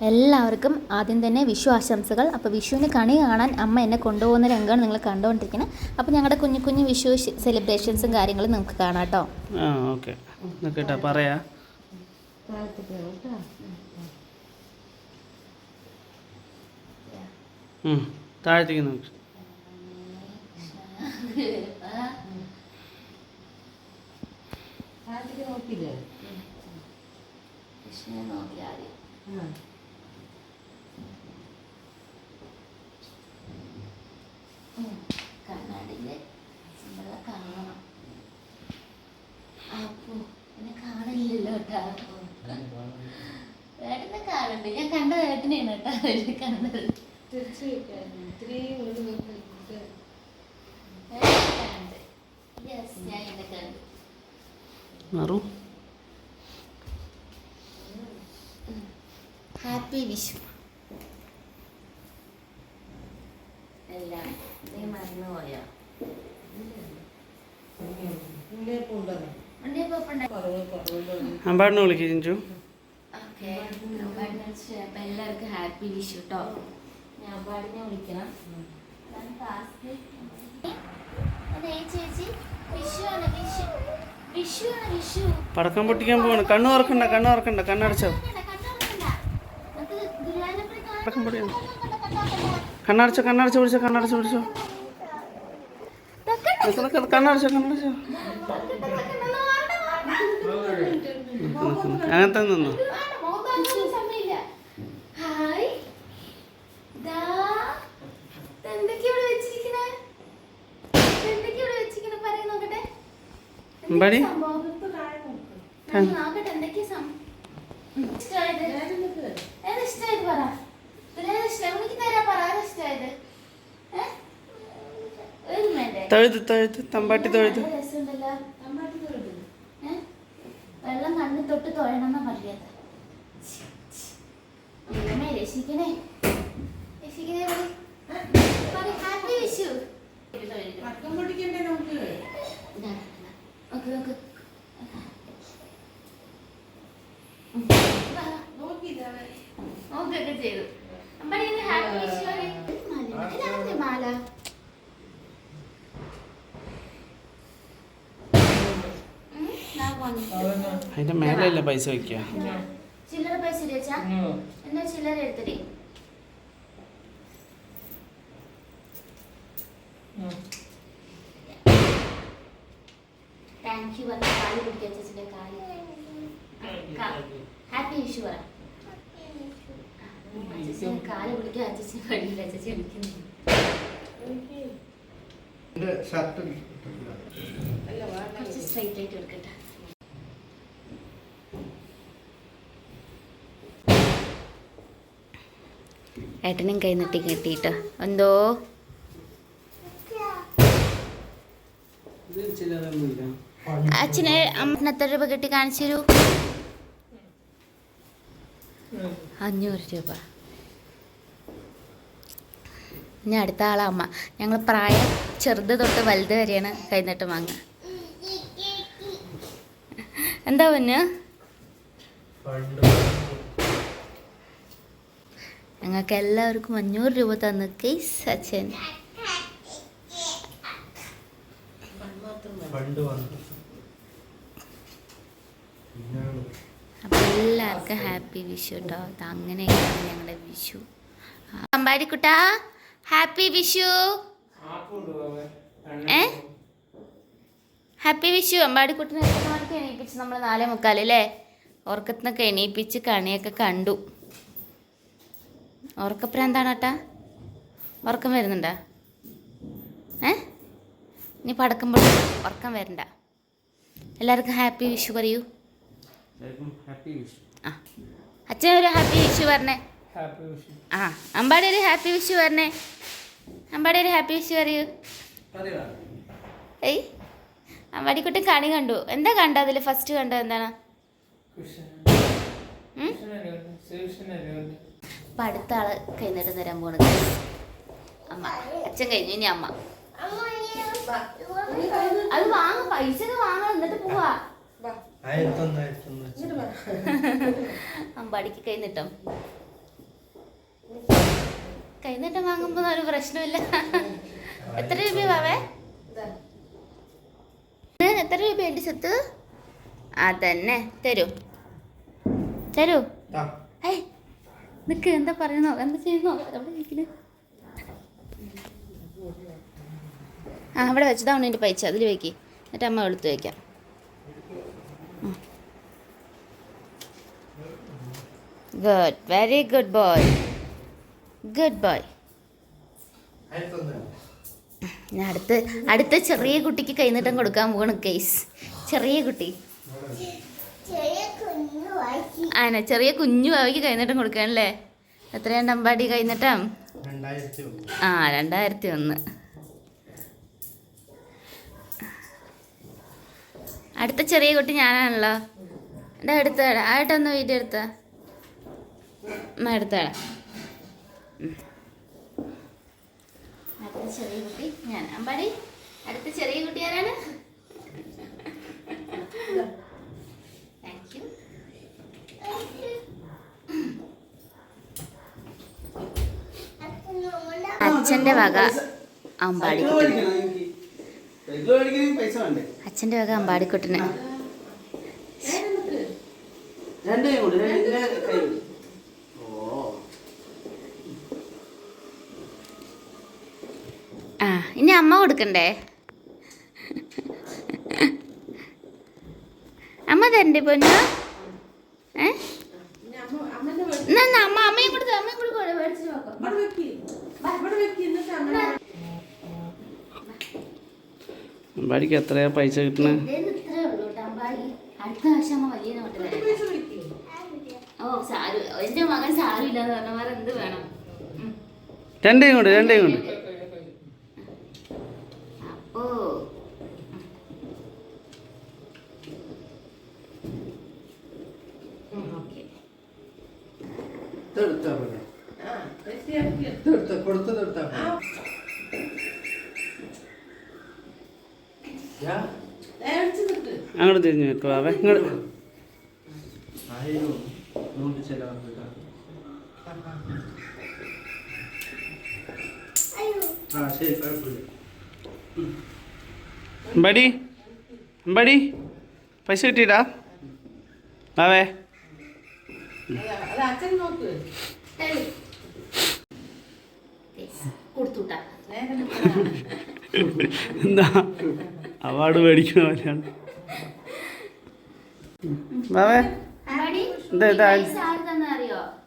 എല്ലാവർക്കും ആദ്യം തന്നെ വിഷു ആശംസകൾ. അപ്പോൾ വിഷുവിന് കണി കാണാൻ അമ്മ എന്നെ കൊണ്ടുപോകുന്ന രംഗമാണ് നിങ്ങൾ കണ്ടുകൊണ്ടിരിക്കുന്നത്. അപ്പോൾ ഞങ്ങളുടെ കുഞ്ഞു കുഞ്ഞു വിഷു സെലിബ്രേഷൻസും കാര്യങ്ങളും നമുക്ക് കാണാം കേട്ടോ. ആ ഓക്കെ. പറയാ. ഉം, താഴത്തേക്ക് നോക്ക് കണ്ണാടിയിൽ കാണണം. അപ്പോ എന്നെ കാണില്ലല്ലോ കേട്ടാ ഏട്ടനെ കാണുന്നുണ്ട് ഞാൻ കണ്ട ഏട്ടനെയാണ് കേട്ടാ അതിൽ കണ്ടത് ഹാപ്പി വിഷു. എല്ലാം നീ മറന്നു പോയോ? ഉണ്ടേ പോപ്പുണ്ടോ അമ്പാടിനെ വിളിക്ക് ചിഞ്ചു ഓക്കെ. അപ്പം എല്ലാവർക്കും ഹാപ്പി വിഷു കേട്ടോ ഞാൻ അമ്പാടിനെ വിളിക്കണം. അതാണ് ടാസ്ക് അതെ ചേച്ചി. വിഷു ആണ് വിഷു. വിഷു ആണ് വിഷു. പടക്കം പൊട്ടിക്കാൻ പോവാണ്. കണ്ണു തുറക്കണ്ട കണ്ണു തുറക്കണ്ട. കണ്ണടച്ചോ. പടക്കം പൊട്ടിക്കണം കണ്ണടച്ചോ കണ്ണടച്ചോ പിടിച്ചോ കണ്ണടച്ചോ പിടിച്ചോ കണ്ണടച്ചോ കണ്ണടച്ചോ. അങ്ങനത്തെ നിന്നു. ബഡി ദാ എന്തൊക്കെയാ ഇവിടെ വെച്ചിരിക്കണേ എന്തൊക്കെയാ ഇവിടെ വെച്ചിരിക്കണേ പറയ് നോക്കട്ടെ എന്തൊക്കെയാ അമ്പാടി സംഭവം? ഞാൻ നോക്കട്ടെ എന്തൊക്കെയാ സം- ഇഷ്ടായത്? ഏതാ ഇഷ്ടായത് പറ ഇതിലേതാ ഇഷ്ടം? എനിക്ക് തരാൻ പറ ഏതാ ഇഷ്ടായത്? ഏ? ഒരു minute. തൊഴുത് തൊഴുത് തമ്പാട്ടി തൊഴുത്? വെള്ളം തൊട്ട് തൊഴണമെന്നാ രക്ഷിക്കണേ. രക്ഷിക്കണേ ഇതാ. നോക്ക് നോക്ക്. നോക്കൊക്കെ ചെയ്തു. അമ്പടി ഹാപ്പി happy വിഷു. മാല. ഇതാണല്ലേ മാല ഉം, ഞാൻ വന്നു. അതിന്റെ മേലല്ലേ പൈസ വെക്കുക ചില്ലറ പൈസ ഇടിച്ചാ എന്നാ ചില്ലറ എടുത്തിട്ടേ താങ്ക് യു പറഞ്ഞ കാൽ ചേച്ചിന്റെ കാൽ ഹാപ്പി വിഷു പറ. ചേച്ചി കാൽ പിടിക്കാൻ ചേച്ചി വഴിയില്ല ചേച്ചി വിളിക്കുന്നു കുറച്ച് സ്ട്രൈറ്റ് ആയിട്ട് എടുക്കട്ടെ. ഏട്ടനും കൈ നീട്ടി കെട്ടിട്ടോ എന്തോ? അച്ഛനെ അമ്മ എത്ര രൂപ കെട്ടി കാണിച്ചു അഞ്ഞൂറ് രൂപ. ഇനി അടുത്ത ആളെ അമ്മ. ഞങ്ങൾ പ്രായം ചെറുത് തൊട്ട് വലുത് വരെയാണ് കൈനീട്ട് വാങ്ങുക. എന്താ പൊന്നു? ഞങ്ങൾക്ക് എല്ലാവർക്കും അഞ്ഞൂറ് രൂപ തന്ന കേസ് അച്ഛൻ വന്നു. അപ്പം എല്ലാവർക്കും ഹാപ്പി വിഷു കേട്ടോ അങ്ങനെയാണ് ഞങ്ങളുടെ വിഷു. അമ്പാടിക്കുട്ടാ ഹാപ്പി വിഷു. ഏ? ഹാപ്പി വിഷു. അമ്പാടിക്കുട്ടിനെ എണീപ്പിച്ച് നമ്മൾ നാലേ മുക്കാലല്ലേ ഉറക്കത്തിനൊക്കെ എണീപ്പിച്ച് കണിയൊക്കെ കണ്ടു. ഉറക്കപ്രാന്താണ് ഏട്ടാ? ഉറക്കം വരുന്നുണ്ടോ? ഏ? ഇനി പടക്കുമ്പോൾ ഉറക്കം വരണ്ട. എല്ലാവർക്കും ഹാപ്പി വിഷു പറയൂ. ആ. അച്ഛൻ ഒരു ഹാപ്പി വിഷു പറഞ്ഞേ. ഹാപ്പി വിഷു. ആ അമ്പാടി ഒരു ഹാപ്പി വിഷു പറഞ്ഞേ. അമ്പാടി ഒരു ഹാപ്പി വിഷു പറയൂ. ഏയ് അമ്പാടി അമ്പാടിക്കുട്ടി കണി കണ്ടു. എന്താ കണ്ടത് അതിൽ ഫസ്റ്റ് കണ്ടത് എന്താണ്? ഉം? അപ്പൊ അടുത്ത ആൾ കൈനീട്ടം തരാൻ പോണത്. അമ്മ അച്ഛൻ കഴിഞ്ഞു ഇനി അമ്മ. അത് വാങ്ങ പൈസ വാങ്ങാം എന്നിട്ട് പോവാ. അമ്പാടിക്ക് കൈനീട്ടം കൈനീട്ടം വാങ്ങുമ്പോ ഒരു പ്രശ്നമില്ല. എത്ര രൂപ വാവേ? രൂപ എത്ര സ്വത്ത്? അതന്നെ തരൂ. തരൂ. ഏയ് നിക്ക് എന്താ പറയുന്നോ? എന്താ ചെയ്യുന്നോ? എവിടെ ഇരിക്കണ് ആ അവിടെ വെച്ചതാണ് എന്റെ പൈസ. അതിൽ വയ്ക്കി എന്നിട്ട് അമ്മ എടുത്ത് വയ്ക്കാം good very good boy good boy ഞാൻ അടുത്ത് അടുത്ത ചെറിയ കുട്ടിക്ക് കൈനീട്ടം കൊടുക്കാൻ പോകണം കേസ് ചെറിയ കുട്ടി. ആന ചെറിയ കുഞ്ഞു അവയ്ക്ക് കൈനീട്ടം കൊടുക്കാനല്ലേ? എത്രയാണ് അമ്പാടി കൈനീട്ടം? ആ രണ്ടായിരത്തി ഒന്ന് അടുത്ത ചെറിയ കുട്ടി ഞാനാണല്ലോ. എന്റെ അടുത്താടാ ആയിട്ടൊന്ന് വീട്ടിൽ എടുത്ത. എടുത്താടാ അടുത്ത ചെറിയ കുട്ടി ഞാൻ. അമ്പാടി അടുത്ത ചെറിയ കുട്ടി ആരാണ്? അച്ഛന്റെ വക അമ്പാടി പൈസ വേണ്ടേ? അച്ഛന്റെ വക അമ്പാടിക്കുട്ടന് രണ്ടേ കൂടി കൈ ഓ. ആ ഇനി അമ്മ കൊടുക്കണ്ടേ? അമ്മ തരണ്ടേ പൊന്നു? ഏ? എന്നാ അമ്മ അമ്മയും കൊടുത്തു അമ്മയും കൂടി കൊടു, മേടിച്ചിട്ട് നോക്കാം. അമ്പാടിക്ക് എത്രയാ പൈസ കിട്ടണേ അടുത്ത ആഴ്ച അമ്മ വലിയ ഓ സാരു എന്റെ മകൻ വേണം? കൊണ്ട് രണ്ടേ കൊണ്ട് അപ്പോ ഓക്കെ ഇതെടുത്താ പോലെ ഇതെടുത്ത കൊടുത്തതെടുത്താ അങ്ങോട്ട് തിരിഞ്ഞു വെക്കുക അവ ഇങ്ങോട്ട് അമ്പാടി അമ്പാടി. പൈസ കിട്ടിയിട്ടാ? അവേ കൊടുത്തുട്ടാ എന്താ അവാർഡ് മേടിക്കുന്ന പോലെയാണ്.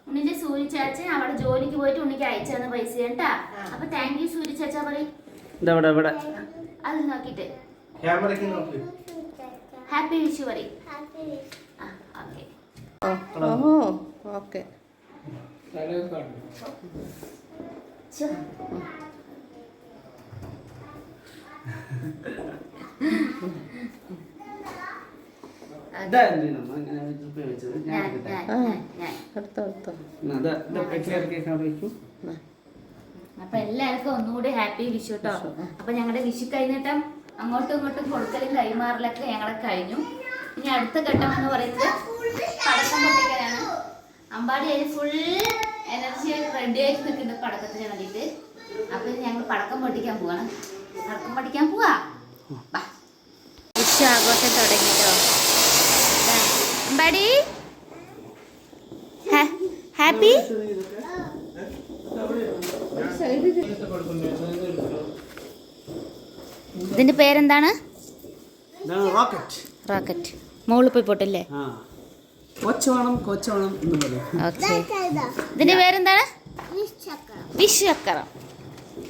ഉണ്ണിന്റെ സൂര്യ ചാച്ചൻ അവിടെ ജോലിക്ക് പോയിട്ട് ഉണ്ണിക്ക് അയച്ചു തന്ന പൈസ കേട്ടാ? അപ്പൊ താങ്ക് യു സൂര്യ ചാച്ച പറയും. ഇതാ ഇവിടെ ഇവിടെ. അത് നോക്കിട്ട് ക്യാമറയ്ക്ക് നോക്ക്. ഹാപ്പി വിഷു പറയും. ഓക്കെ ഓഹോ ഓക്കെ. അപ്പൊ എല്ലാവർക്കും ഒന്നുകൂടി ഹാപ്പി വിഷു കേട്ടോ അപ്പൊ ഞങ്ങളുടെ വിഷു കഴിഞ്ഞിട്ടും അങ്ങോട്ടും ഇങ്ങോട്ടും കൊടുക്കലും കൈമാറലൊക്കെ ഞങ്ങളെ കഴിഞ്ഞു. ഇനി അടുത്ത ഘട്ടം എന്ന് പറയുന്നത് പടക്കം പൊട്ടിക്കലാണ്. അമ്പാടി അതിന് ഫുൾ എനർജി റെഡി ആയിട്ട് നിൽക്കുന്നുണ്ട് പടക്കത്തിന് വേണ്ടിയിട്ട്. അപ്പൊ ഞങ്ങൾ പടക്കം പൊട്ടിക്കാൻ പോവാണ്. പടക്കം പൊട്ടിക്കാൻ പോവാ. വിഷു ആഘോഷം തുടങ്ങിട്ടോ. അമ്പാടി. ഹാപ്പി? ഇതിന്റെ പേരെന്താണ്? റോക്കറ്റ്. റോക്കറ്റ്. മുകളിൽ പോയി പോട്ടല്ലേ? ആ കൊച്ച വേണം കൊച്ച വേണം എന്ന് പറയും ഓക്കെ ഇതിന്റെ പേരെന്താണ് വിശ്വക്കറം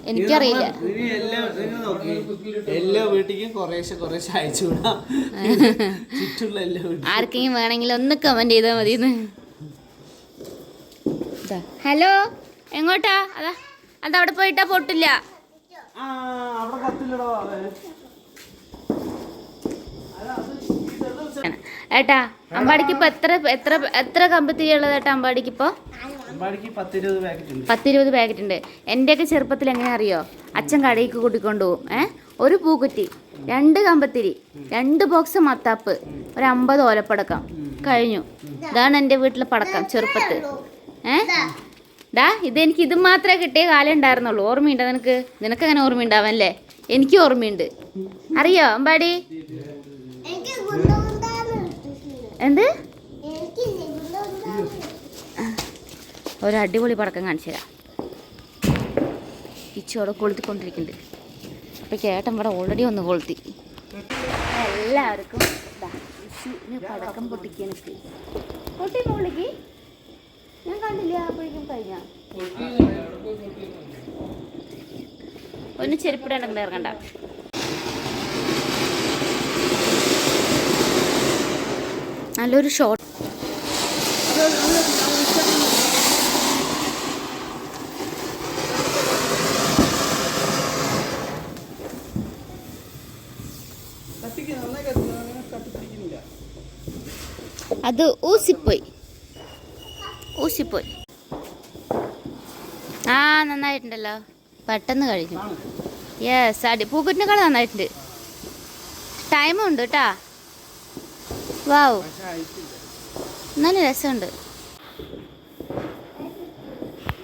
എനിക്കറിയില്ല. ഇനി എല്ലാ നിങ്ങൾ നോക്കി. എല്ലാ വീട്ടിലും കുറേശ്ശെ കുറേശ്ശെ അയച്ചു വിടാം. ചുറ്റുള്ള എല്ലാ വീട്ടിലും ആർക്കെങ്കിലും വേണമെങ്കിൽ ഒന്ന് കമന്റ് ചെയ്താൽ മതി ഹലോ എങ്ങോട്ടാ? അതാ അതവിടെ പോയിട്ടാ പൊട്ടില്ല. ആ അവിടെ കത്തില്ലടോ ഏട്ടാ അമ്പാടിക്ക് ഇപ്പൊ എത്ര എത്ര എത്ര കമ്പത്തിരി ഉള്ളത് ഏട്ടാ അമ്പാടിക്ക് ഇപ്പൊ? പത്തിരുപത് പാക്കറ്റ് ഉണ്ട് പത്തിരുപത് പാക്കറ്റ് ഉണ്ട് എന്റെയൊക്കെ ചെറുപ്പത്തിൽ എങ്ങനെ അറിയോ? അച്ഛൻ കടയിക്ക് കൂട്ടിക്കൊണ്ടു പോകും ഏ? ഒരു പൂക്കുറ്റി രണ്ട് കമ്പത്തിരി രണ്ട് ബോക്സ് മത്താപ്പ് ഒരു അമ്പത് ഓലപ്പടക്കം. കഴിഞ്ഞു. ഇതാണ് എന്റെ വീട്ടിലെ പടക്കം ചെറുപ്പത്ത് ഏ? ഡാ ഇതെനിക്ക് ഇത് മാത്രമേ കിട്ടിയ കാലം ഉണ്ടായിരുന്നുള്ളൂ. ഓർമ്മയുണ്ടോ നിനക്ക്? നിനക്ക് അങ്ങനെ ഓർമ്മയുണ്ടാവല്ലേ എനിക്ക് ഓർമ്മയുണ്ട്. അറിയോ അമ്പാടി? എന്ത്? ഒരു അടിപൊളി പടക്കം കാണിച്ചു തരാം. ഇച്ചോടെ കൊളുത്തിക്കൊണ്ടിരിക്കുന്നുണ്ട്. അപ്പം ചേട്ടൻ ഇവിടെ ഓൾറെഡി ഒന്ന് കൊളുത്തി. എല്ലാവർക്കും പടക്കം പൊട്ടിക്കാൻ പൊട്ടി മുകളിലേക്ക് ഞാൻ കണ്ടില്ല അപ്പോഴേക്കും കഴിഞ്ഞ? ഒന്ന് ചെരുപ്പിടാണ്ടെങ്കിൽ ഇറങ്ങണ്ട. നല്ലൊരു ഷോട്ട് അത് ഊസിപ്പോയി. ഊസിപ്പോയി. ആ നന്നായിട്ടുണ്ടല്ലോ. പെട്ടെന്ന് കഴിഞ്ഞു. യെസ് അടി പൂക്കുറ്റിനേക്കാൾ നന്നായിട്ടുണ്ട്. ടൈമുണ്ട് കേട്ടാ വാവ് നല്ല രസമുണ്ട്.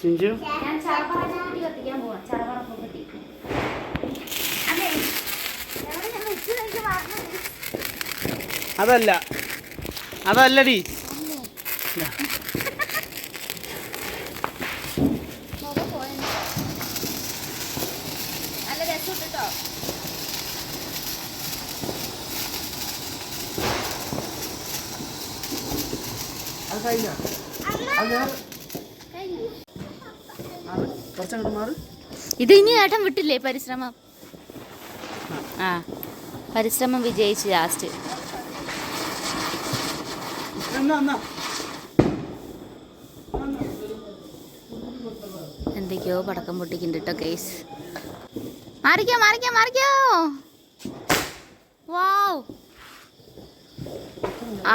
അതല്ല. ഞാൻ ചറപറ പൂക്കുറ്റി കത്തിക്കാൻ പോവാം ചറപറ പൂക്കുറ്റി അതെ എവിടെ ഞാൻ വെച്ച് എനിക്ക് മറന്നു അതല്ല അതല്ലടി മുഖം പോയെന്ന്. നല്ല രസമുണ്ട് കേട്ടോ അത് കഴിഞ്ഞ? കുറച്ചങ്ങോട്ട് മാറി. ഇത് ഇനി ഏട്ടൻ വിട്ടില്ലേ പരിശ്രമം? ആ പരിശ്രമം വിജയിച്ച് ലാസ്റ്റ് എന്തൊക്കെയോ പടക്കം പൊട്ടിക്കുന്നുണ്ട് കേട്ടോ കേസ് മാറിക്കോ മാറിക്കോ മാറിക്കോ. വാ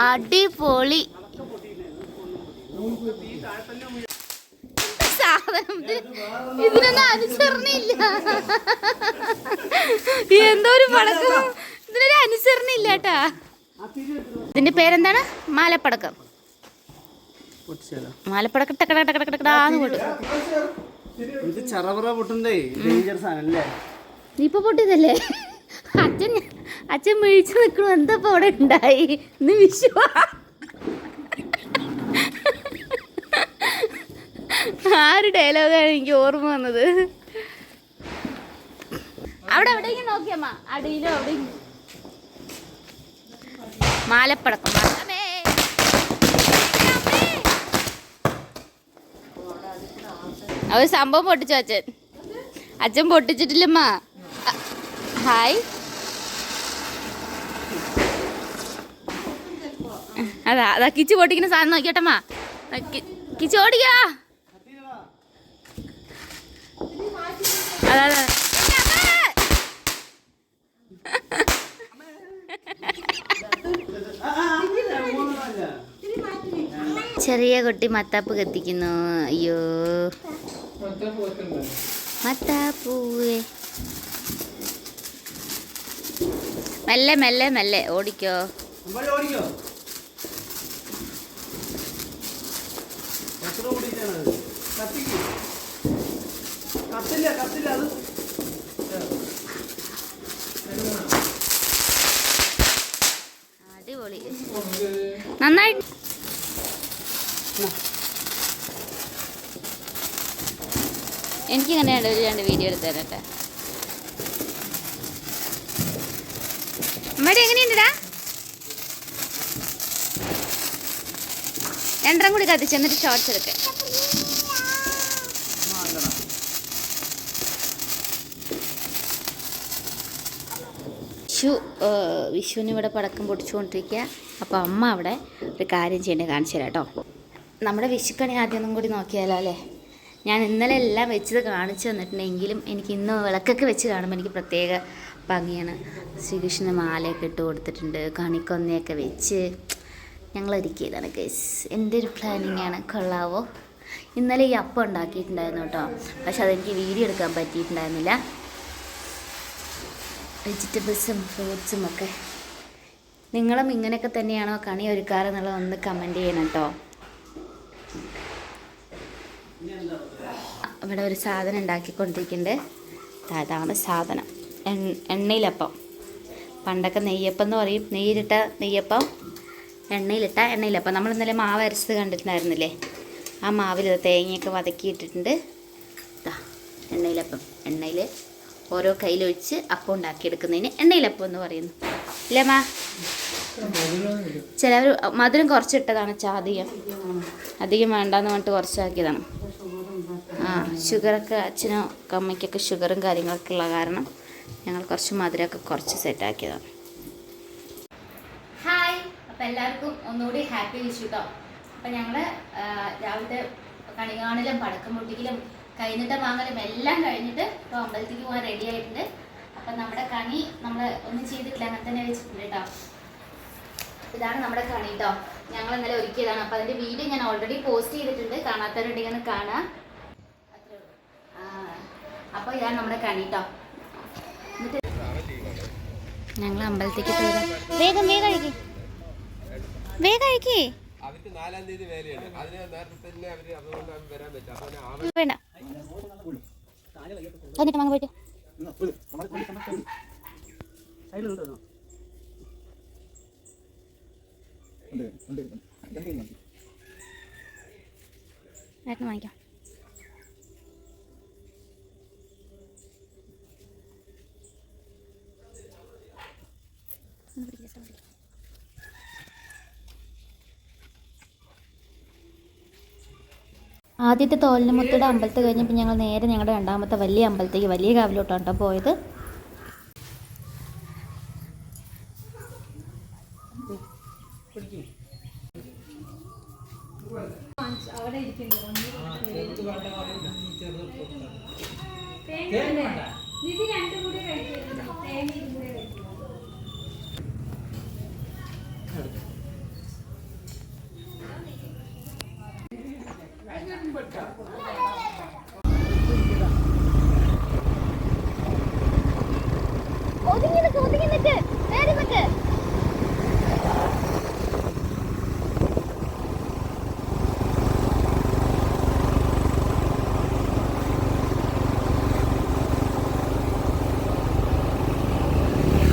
അടിപൊളി. സാധനം ഇത് ഇതിനൊന്നും അനുസരണയില്ല. എന്തോ ഒരു പടക്കം. ഇതിനൊരു അനുസരണയില്ല കേട്ടാ. ഇതിന്റെ പേരെന്താണ്? മാലപ്പടക്കം. മാലപ്പടക്കം ടക്കട ടക്കട ടക്കടാന്ന് പോട്ട്. ഇത് ചറവറ പൊട്ടുന്നേ ഡേഞ്ചർ ഇപ്പൊ പൊട്ടിയതല്ലേ? അച്ഛൻ അച്ഛൻ മേടിച്ചു നിൽക്കണു. എന്താ അവിടെ ഉണ്ടായി? ഇന്ന് ആ ഒരു ഡയലോഗാണ് എനിക്ക് ഓർമ്മ വന്നത്. അവിടെ എവിടെയെങ്കിലും നോക്കിയമ്മ അടിയിലോ എവിടെയെങ്കിലും? മാലപ്പടക്കം. അവർ സംഭവം പൊട്ടിച്ചു അച്ഛൻ. അച്ഛൻ പൊട്ടിച്ചിട്ടില്ലമ്മ. ഹായ്. അതാ അതാ കിച്ചു പൊട്ടിക്കുന്ന സാധനം നോക്കിയട്ടമ്മ. കിച്ചു ഓടിക്കാ. ചെറിയ കുട്ടി മത്താപ്പ് കത്തിക്കുന്നു. അയ്യോ. മത്താപ്പൂവേ. മെല്ലെ മെല്ലെ മെല്ലെ. ഓടിക്കോ. ഓടിക്കോ എത്ര ഓടിക്കാണ് അത് കത്തിക്ക് കത്തില്ല കത്തില്ല അത്. അടിപൊളി. നന്നായിട്ട് എനിക്കിങ്ങനെയാണ് ഒരു രണ്ട് വീഡിയോ എടുത്ത് തരട്ടെ. അമ്മയുടെ എങ്ങനെയുണ്ടടാ? രണ്ടരം കൂടി കത്തിച്ച് എന്നിട്ട് ഷോർട്സ് എടുക്കാം. വിഷു വിഷുവിന് ഇവിടെ പടക്കം പൊട്ടിച്ചുകൊണ്ടിരിക്കുക. അപ്പോൾ അമ്മ അവിടെ ഒരു കാര്യം ചെയ്യേണ്ടത് കാണിച്ചു തരാം കേട്ടോ. നമ്മുടെ വിഷുക്കണി ആദ്യമൊന്നും കൂടി നോക്കിയാലോ അല്ലേ? ഞാൻ ഇന്നലെ എല്ലാം വെച്ചത് കാണിച്ചു തന്നിട്ടുണ്ടെങ്കിലും എനിക്ക് ഇന്ന് വിളക്കൊക്കെ വെച്ച് കാണുമ്പോൾ എനിക്ക് പ്രത്യേക ഭംഗിയാണ്. ശ്രീകൃഷ്ണന് മാലയൊക്കെ ഇട്ട് കൊടുത്തിട്ടുണ്ട് കണിക്കൊന്നയൊക്കെ വെച്ച്. ഞങ്ങൾ ഒരുക്കിയതാണ് കേസ് എന്റെ ഒരു പ്ലാനിങ് ആണ് കൊള്ളാവോ? ഇന്നലെ ഈ അപ്പം ഉണ്ടാക്കിയിട്ടുണ്ടായിരുന്നു കേട്ടോ. പക്ഷെ അതെനിക്ക് വീഡിയോ എടുക്കാൻ പറ്റിയിട്ടുണ്ടായിരുന്നില്ല. വെജിറ്റബിൾസും ഫ്രൂട്ട്സും ഒക്കെ. നിങ്ങളും ഇങ്ങനെയൊക്കെ തന്നെയാണോ കണി ഒരുക്കാറെന്നുള്ളത് ഒന്ന് കമന്റ് ചെയ്യണം കേട്ടോ. ഇവിടെ ഒരു സാധനം ഉണ്ടാക്കിക്കൊണ്ടിരിക്കുന്നുണ്ട്. അതാണ് സാധനം. എണ്ണ എണ്ണയിലപ്പം. പണ്ടൊക്കെ നെയ്യപ്പം എന്ന് പറയും. നെയ്യിലിട്ട നെയ്യപ്പം എണ്ണയിലിട്ട എണ്ണയിലപ്പം. നമ്മൾ ഇന്നലെ മാവ് അരച്ചത് കണ്ടിട്ടുണ്ടായിരുന്നില്ലേ? ആ മാവിൽ തേങ്ങയൊക്കെ വതക്കിയിട്ടിട്ടുണ്ട്. എണ്ണയിലപ്പം. എണ്ണയിൽ ഓരോ കയ്യിലൊഴിച്ച് അപ്പം ഉണ്ടാക്കിയെടുക്കുന്നതിന് എണ്ണയിലപ്പം എന്ന് പറയുന്നു. ഇല്ലേ മാ ചിലവർ മധുരം കുറച്ചിട്ടതാണ് ചാധികം അധികം. വേണ്ടാന്ന് പറഞ്ഞിട്ട് കുറച്ചാക്കിയതാണ്. ആ ഷുഗറൊക്കെ അച്ഛനും അമ്മയ്ക്കൊക്കെ ഷുഗറും കാര്യങ്ങളൊക്കെ ഉള്ള കാരണം ഞങ്ങൾ കുറച്ച് മധുരമൊക്കെ കുറച്ച് സെറ്റാക്കിയതാണ് ഹായ് അപ്പം എല്ലാവർക്കും ഒന്നുകൂടി ഹാപ്പി വിഷു കേട്ടോ അപ്പം ഞങ്ങൾ രാവിലത്തെ കണികാണിലും പടക്കം പൊട്ടിക്കലും കഴിഞ്ഞിട്ട് വാങ്ങലും എല്ലാം കഴിഞ്ഞിട്ട് ഇപ്പോൾ അമ്പലത്തിലേക്ക് പോകാൻ റെഡി ആയിട്ടുണ്ട്. അപ്പം നമ്മുടെ കണി നമ്മൾ ഒന്നും ചെയ്തിട്ടില്ല അങ്ങനെ തന്നെ വെച്ചിട്ടുണ്ട് കേട്ടോ ഇതാണ് നമ്മുടെ കണി കേട്ടോ ഞങ്ങൾ ഇന്നലെ ഒരുക്കിയതാണ്. അപ്പം അതിന്റെ വീഡിയോ ഞാൻ ഓൾറെഡി പോസ്റ്റ് ചെയ്തിട്ടുണ്ട്. കാണാത്തവരുണ്ടെങ്കിൽ ഒന്ന് കാണാം. അപ്പോൾ ഇതാണ് നമ്മുടെ കണി കേട്ടോ ഞങ്ങൾ അമ്പലത്തേക്ക് വേഗം വേഗം കഴിക്കേ വേഗം കഴിക്കേ അവർക്ക് നാലാം തീയതി വേലയുണ്ട്. അതിന് നേരത്തെ തന്നെ അവർ അതുകൊണ്ട് വരാൻ പറ്റും. അപ്പൊ വേണ്ട. എന്നിട്ട് വാങ്ങ പോയിട്ട്. വാങ്ങിക്കാം പിടിക്ക്, ആദ്യത്തെ തോലിനുമുത്തയുടെ അമ്പലത്തിൽ കഴിഞ്ഞപ്പോൾ ഞങ്ങൾ നേരെ ഞങ്ങളുടെ രണ്ടാമത്തെ വലിയ അമ്പലത്തേക്ക് വലിയ കാവിലോട്ടാണ് കേട്ടോ പോയത് ഒതുങ്ങി നിൽക്ക് ഒതുങ്ങി നിൽക്ക് നേരെ നിൽക്ക്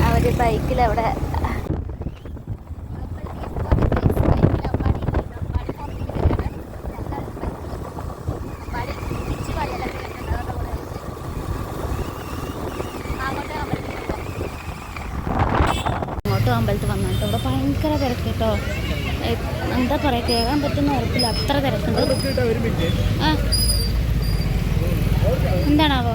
അവർ ബൈക്കിൽ അവിടെ അങ്ങോട്ടും അമ്പലത്തിൽ വന്നിട്ട് ഇവിടെ ഭയങ്കര തിരക്ക് കേട്ടോ ഏ, എന്താ പറയുക കയറാൻ പറ്റുന്ന ഉറപ്പില്ല അത്ര തിരക്കുണ്ട് ആ എന്താണാവോ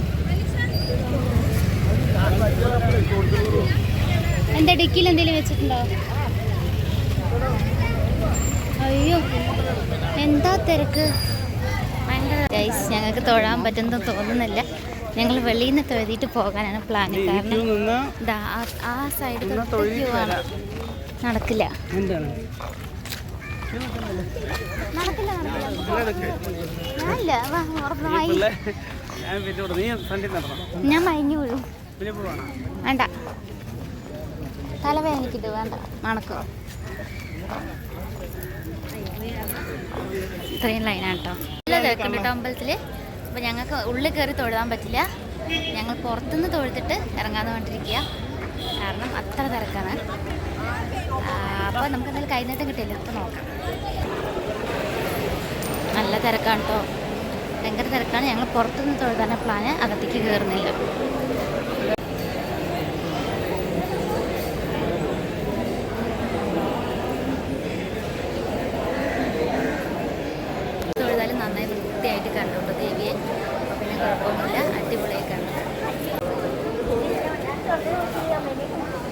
എന്താ ഡിക്കിയിൽ എന്തെങ്കിലും വെച്ചിട്ടുണ്ടോ അയ്യോ എന്താ തിരക്ക് ഭയങ്കര ഗൈസ് ഞങ്ങൾക്ക് തൊഴാൻ പറ്റുമെന്ന് തോന്നുന്നില്ല. ഞങ്ങൾ വെളിയിൽ നിന്ന് തൊഴുതിയിട്ട് പോകാനാണ് പ്ലാൻ കാരണം ദാ ആ- സൈഡ് ആണ്. നടക്കില്ല. എന്താണ്? നടക്കില്ല നടക്കില്ല. ഞാനില്ല വാ, ഉറപ്പായി ഞാൻ മയങ്ങി വീഴും. വേണ്ട. തലവേദനിക്കിട്ട് വേണ്ട. മണക്കോ? ഇത്രയും ലൈനാണ് കേട്ടോ നല്ല തിരക്കുണ്ട് കേട്ടോ അമ്പലത്തിൽ അപ്പോൾ ഞങ്ങൾക്ക് ഉള്ളിൽ കയറി തൊഴുതാൻ പറ്റില്ല. ഞങ്ങൾ പുറത്തുനിന്ന് തൊഴുത്തിട്ട് ഇറങ്ങാതെ കൊണ്ടിരിക്കുക കാരണം അത്ര തിരക്കാണ്. അപ്പോൾ നമുക്ക് എന്തായാലും കൈനീട്ടം കിട്ടില്ല അപ്പോൾ നോക്കാം. നല്ല തിരക്കാണ് കേട്ടോ ഭയങ്കര തിരക്കാണ്. ഞങ്ങൾ പുറത്തുനിന്ന് തൊഴുതാനാണ് പ്ലാന് അകത്തേക്ക് കയറുന്നില്ല തൊഴുതാലും നന്നായി വൃത്തിയായിട്ട് കണ്ടുകൊണ്ട് ദേവിയെ അപ്പോൾ പിന്നെ കുഴപ്പമൊന്നുമില്ല അടിപൊളിയായി കണ്ടു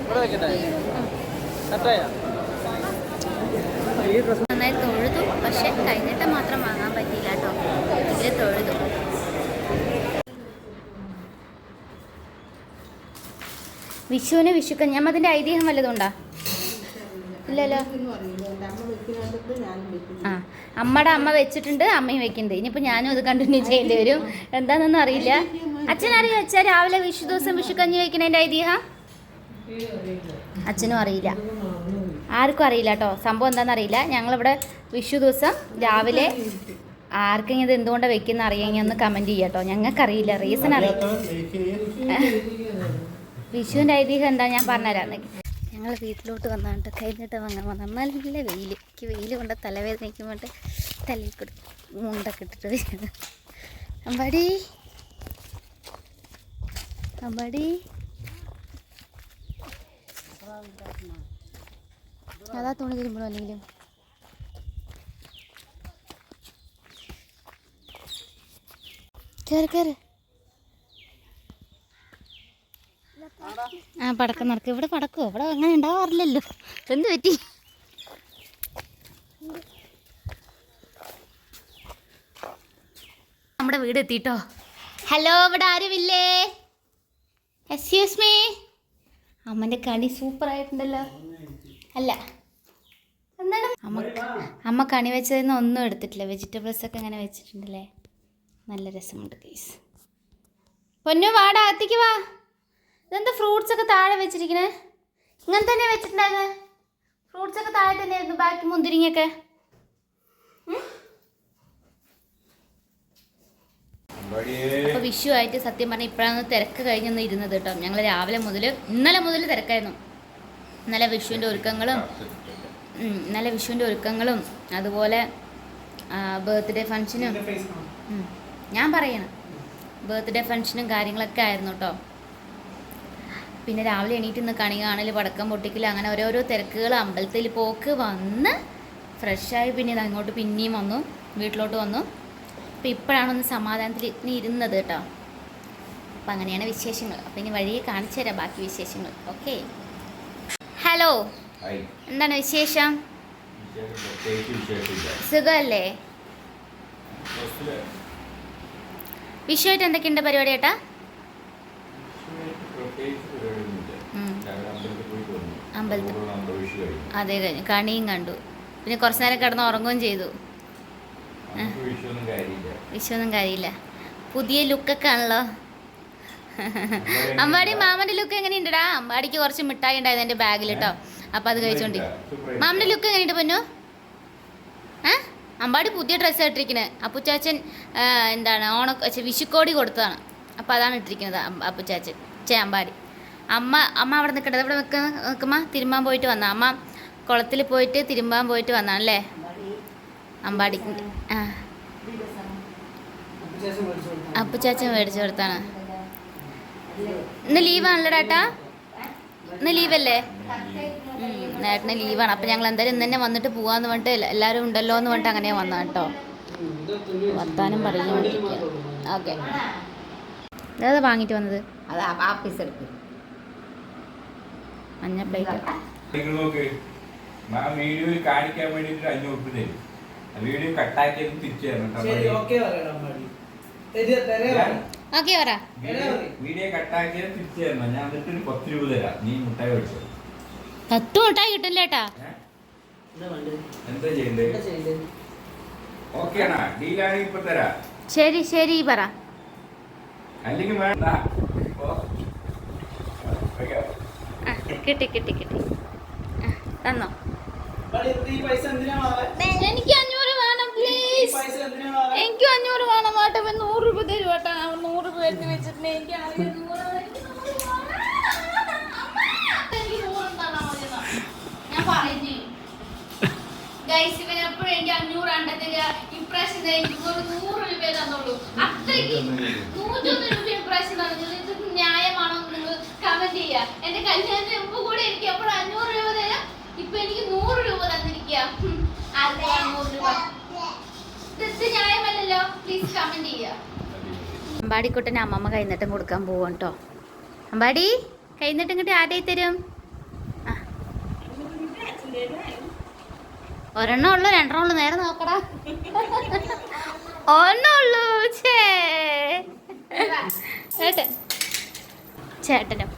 ഇവിടെ വെക്കട്ടെ കട്ടായ ഈ ഡ്രസ് നന്നായി തൊഴുതു പക്ഷെ കഴിഞ്ഞിട്ട് മാത്രം വാങ്ങാൻ പറ്റിയില്ല കേട്ടോ ഇതിൽ തൊഴുതു വിഷുവിന് വിഷുക്കഞ്ഞമ്മ അതിന്റെ ഐതിഹ്യം വല്ലതുണ്ടോ ഇല്ലല്ലോ. ആ അമ്മയുടെ അമ്മ വെച്ചിട്ടുണ്ട് അമ്മയും വെക്കുന്നുണ്ട്. ഇനിയിപ്പോൾ ഞാനും അത് കണ്ടിന്യൂ ചെയ്യേണ്ടി വരും. എന്താണെന്നൊന്നും അറിയില്ല. അച്ഛനറിയോ അച്ഛാ രാവിലെ വിഷു ദിവസം വിഷുക്കഞ്ഞി വെക്കുന്നതിന്റെ ഐതിഹ്യം? അച്ഛനും അറിയില്ല. ആർക്കും അറിയില്ല കേട്ടോ. സംഭവം എന്താണെന്ന് അറിയില്ല. ഞങ്ങളിവിടെ വിഷു ദിവസം രാവിലെ ആർക്കെങ്കിലും ഇത് എന്തുകൊണ്ടാണ് വെക്കുന്ന അറിയാമെങ്കിൽ ഒന്ന് കമന്റ് ചെയ്യാം കേട്ടോ ഞങ്ങൾക്കറിയില്ല റീസൺ അറിയാം വിഷുവിന്റെ ഐതിഹ്യം എന്താ ഞാൻ പറഞ്ഞുതരാം. ഞങ്ങൾ വീട്ടിലോട്ട് വന്നാണ്ട് കഴിഞ്ഞിട്ട് വാങ്ങാൻ വന്ന നല്ല വെയിൽ എനിക്ക് വെയിൽ കൊണ്ട് തലവേദനയ്ക്ക് വേണ്ടി തലയിൽ കൊടു മുണ്ടൊക്കെ ഇട്ടിട്ട് വരുന്നത് അമ്പാടി. അമ്പാടി. അതാ തുണി തിരുമ്പണോ അല്ലെങ്കിലും? കയറി കയറി ആ പടക്കം നടക്കും. ഇവിടെ പടക്കോ? ഇവിടെ അങ്ങനെ ഉണ്ടാവാറില്ലല്ലോ. എന്ത് പറ്റി? നമ്മുടെ വീട് എത്തിട്ടോ? ഹലോ ഇവിടെ ആരുമില്ലേ? എക്സ്ക്യൂസ് മീ അമ്മന്റെ കണി സൂപ്പർ ആയിട്ടുണ്ടല്ലോ. അല്ല. എന്താണ്? അമ്മ അമ്മ കണി വെച്ചതിൽ നിന്ന് ഒന്നും എടുത്തിട്ടില്ല. വെജിറ്റബിൾസ് ഒക്കെ അങ്ങനെ വെച്ചിട്ടുണ്ടല്ലേ? നല്ല രസമുണ്ട് കേസ് പൊന്നു വാടാ അകത്തേക്ക് വാ. ഇതെന്താ ഫ്രൂട്ട്സ് ഒക്കെ താഴെ വെച്ചിരിക്കണേ? ഇങ്ങനെ തന്നെ വെച്ചിട്ടുണ്ടായിരുന്നേ? ഫ്രൂട്ട്സ് ഒക്കെ താഴെ തന്നെയായിരുന്നു ബാക്കി മുന്തിരിങ്ങയൊക്കെ. അപ്പോൾ വിഷു ആയിട്ട് സത്യം പറഞ്ഞാൽ ഇപ്പോഴാണ് തിരക്ക് കഴിഞ്ഞൊന്ന് ഇരുന്നത് കേട്ടോ. ഞങ്ങൾ രാവിലെ മുതൽ ഇന്നലെ മുതൽ തിരക്കായിരുന്നു. ഇന്നലെ വിഷുവിന്റെ ഒരുക്കങ്ങളും ഇന്നലെ വിഷുവിന്റെ ഒരുക്കങ്ങളും അതുപോലെ ബർത്ത്ഡേ ഫങ്ഷനും ഞാൻ പറയണം. ബർത്ത്ഡേ ഫങ്ഷനും കാര്യങ്ങളൊക്കെ ആയിരുന്നു കേട്ടോ. പിന്നെ രാവിലെ എണീറ്റ് നിൽക്കുകയാണെങ്കിൽ കണി കാണൽ പടക്കം പൊട്ടിക്കൽ അങ്ങനെ ഓരോരോ തിരക്കുകൾ അമ്പലത്തിൽ പോക്ക് വന്ന് ഫ്രഷായി പിന്നെ അങ്ങോട്ട് പിന്നെയും വന്നു വീട്ടിലോട്ട് വന്നു. അപ്പം ഇപ്പോഴാണ് ഒന്ന് സമാധാനത്തിൽ ഇനി ഇരുന്നത് കേട്ടോ. അപ്പം അങ്ങനെയാണ് വിശേഷങ്ങൾ. അപ്പം ഇനി വഴിയെ കാണിച്ചു തരാം ബാക്കി വിശേഷങ്ങൾ. ഓക്കെ. ഹലോ. എന്താണ് വിശേഷം. സുഖമല്ലേ? വിഷുവായിട്ട് എന്തൊക്കെയുണ്ട് പരിപാടി ഏട്ടാ വിഷുവായിട്ട് പ്രത്യേകിച്ച് പരിപാടിയൊന്നുമില്ല. ഉം. രാവിലെ അമ്പലത്തിൽ പോയിട്ട് വന്നു. അമ്പലത്തിൽ. അതെ കഴിഞ്ഞു കണിയും കണ്ടു. പിന്നെ കുറച്ച് നേരം കിടന്ന് ഉറങ്ങുകയും ചെയ്തു. വിഷയൊന്നും വിഷുവൊന്നും കാര്യമില്ല. പുതിയ ലുക്കൊക്കെ ആണല്ലോ. അമ്പാടി മാമന്റെ ലുക്ക് എങ്ങനെയുണ്ടടാ? അമ്പാടിക്ക് കുറച്ച് മിഠായി ഉണ്ടായിരുന്നു എന്റെ ബാഗിൽ കേട്ടോ. അപ്പം അത് കഴിച്ചോണ്ടി. മാമന്റെ ലുക്ക് എങ്ങനെയുണ്ട് പൊന്നു? ഏ? അമ്പാടി പുതിയ ഡ്രസ്സ് ഇട്ടിരിക്കുന്നത് അപ്പുച്ചാച്ചൻ എന്താണ് ഓണ വിഷുക്കോടി കൊടുത്തതാണ്. അപ്പൊ അതാണ് ഇട്ടിരിക്കുന്നത് അപ്പുച്ചാച്ചൻ ചേ അമ്പാടി അമ്മ അമ്മ അവിടെ നിൽക്കട്ടെ ഇവിടെ നിൽക്കുന്ന നിൽക്കുമ്പോൾ തിരുമ്പാൻ പോയിട്ട് വന്ന? അമ്മ കുളത്തിൽ പോയിട്ട് തിരുമ്പാൻ പോയിട്ട് വന്നാണല്ലേ അമ്പാടി ആ. അപ്പുച്ചാച്ചൻ മേടിച്ചു കൊടുത്താണ്. ഇന്ന് ലീവാണല്ലോ ഡാട്ടാ ഇന്ന് ലീവല്ലേ നേട്ടന് ലീവാണ് അപ്പം ഞങ്ങൾ എന്തായാലും ഇന്ന് തന്നെ വന്നിട്ട് പോവാന്ന് പറഞ്ഞിട്ട് എല്ലാവരും ഉണ്ടല്ലോ എന്ന് പറഞ്ഞിട്ട് അങ്ങനെ വന്ന കേട്ടോ. വർത്താനം പറയാൻ ഓക്കെ. അതാ വാങ്ങിയിട്ട് വന്നത്. അതാ ആപ്പീസ് എടുക്കും. മഞ്ഞ പ്ലേറ്റ് മാം വീഡിയോയിൽ കാണിക്കാൻ വേണ്ടിട്ട് അഞ്ഞൂറ് ഉറുപ്പ് തരും ആ വീഡിയോ തിരിച്ചു തരണം ഓക്കെ പറ. വീഡിയോ- തിരിച്ചു തരണം ഞാൻ എന്നിട്ട് ഒരു പത്ത് രൂപ തരാം. നീ മുട്ടായി മേടിച്ചോ. പത്ത് മിഠായി കിട്ടില്ല ഏട്ടാ. എന്താ ചെയ്യണ്ടേ? ഓക്കെ ഡീലാണെങ്കിൽ ഇപ്പൊ തരാം. ശരി ശരി പറ. അല്ലെങ്കിൽ വേണ്ട ഓ. ഓക്കെ. ആ കിട്ടി കിട്ടി കിട്ടി. തന്നോ? മടി, ഈ പൈസ എന്തിനാ മാറേ? എനിക്ക് അഞ്ഞൂറ് വേണം ഈ പ്ലീസ് പൈസ എന്തിനാ മാറേ? എനിക്ക് അഞ്ഞൂറ് വേണം ഇവൻ നൂറ് രൂപ തരും കേട്ടോ. അവൻ നൂറ് രൂപ എടുത്ത് വെച്ചിട്ടുണ്ട്. എനിക്ക്. ഞാൻ പറയുന്നു ഗൈസ് ഇവൻ എപ്പോഴും എനിക്ക് അഞ്ഞൂറ് അണ്ടത്തില്ല ഇപ്രാവശ്യം ദേ എനിക്ക് ഒരു നൂറ് രൂപ തന്നുള്ളൂ. അത്രയ്ക്ക്. നൂറ്റൊന്ന് രൂപ. ഇപ്രാവശ്യം എന്ന് നിങ്ങൾ കമന്റ് ചെയ്യുക. എന്റെ കല്യാണത്തിന് മുമ്പ് കൂടെ എനിക്ക് എപ്പോഴും അഞ്ഞൂറ് രൂപ തരാം? ഇപ്പൊ എനിക്ക് നൂറ് രൂപ തന്നിരിക്കുക അതെ അഞ്ഞൂറ് നൂറ് രൂപ? ഇത് ന്യായമല്ലല്ലോ. പ്ലീസ് കമന്റ് ചെയ്യുക. അമ്പാടിക്കുട്ടന് അമ്മമ്മ കൈനീട്ടം കൊടുക്കാൻ പോവാം കേട്ടോ അമ്പാടി കൈനീട്ടം കിട്ടി ആരുടെ തരും. ഒരെണ്ണം ഉള്ളു രണ്ടെണ്ണം ഉള്ളു. നേരെ നോക്കടാ. ഒരെണ്ണം ഉള്ളു ചേട്ടനും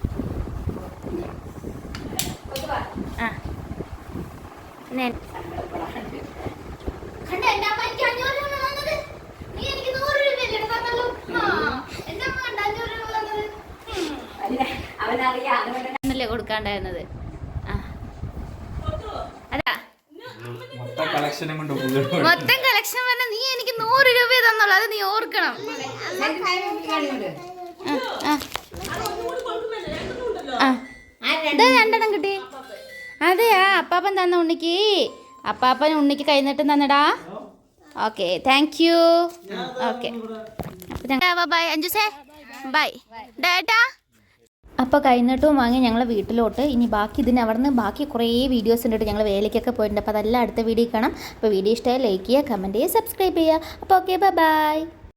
ആ കൊടുക്കാണ്ടായിരുന്നത് മൊത്തം കളക്ഷനും കളക്ഷൻ പറഞ്ഞ നീ എനിക്ക് നൂറ് രൂപ തന്നുള്ളൂ അത് നീ ഓർക്കണം ആ, ആ. ആ രണ്ടെണ്ണം കിട്ടി. അതെയാ അപ്പാപ്പൻ തന്ന ഉണ്ണിക്ക്. അപ്പാപ്പൻ ഉണ്ണിക്ക് കൈനീട്ടം തന്നടാ. Okay thank you okay. Bye അഞ്ജുസേ. Bye ഡേട്ടാ അപ്പോൾ കൈനീട്ടവും വാങ്ങി ഞങ്ങൾ വീട്ടിലോട്ട്. ഇനി ബാക്കി ഇതിന് അവിടെ നിന്ന് ബാക്കി കുറേ വീഡിയോസ് ഉണ്ട് ഞങ്ങൾ വേലയ്ക്കൊക്കെ പോയിട്ടുണ്ട്. അപ്പോൾ അതെല്ലാം അടുത്ത വീഡിയോ കാണാം. അപ്പോൾ വീഡിയോ ഇഷ്ടമായി ലൈക്ക് ചെയ്യുക കമന്റ് ചെയ്യുക സബ്സ്ക്രൈബ് ചെയ്യുക. അപ്പോൾ ഓക്കെ ബൈ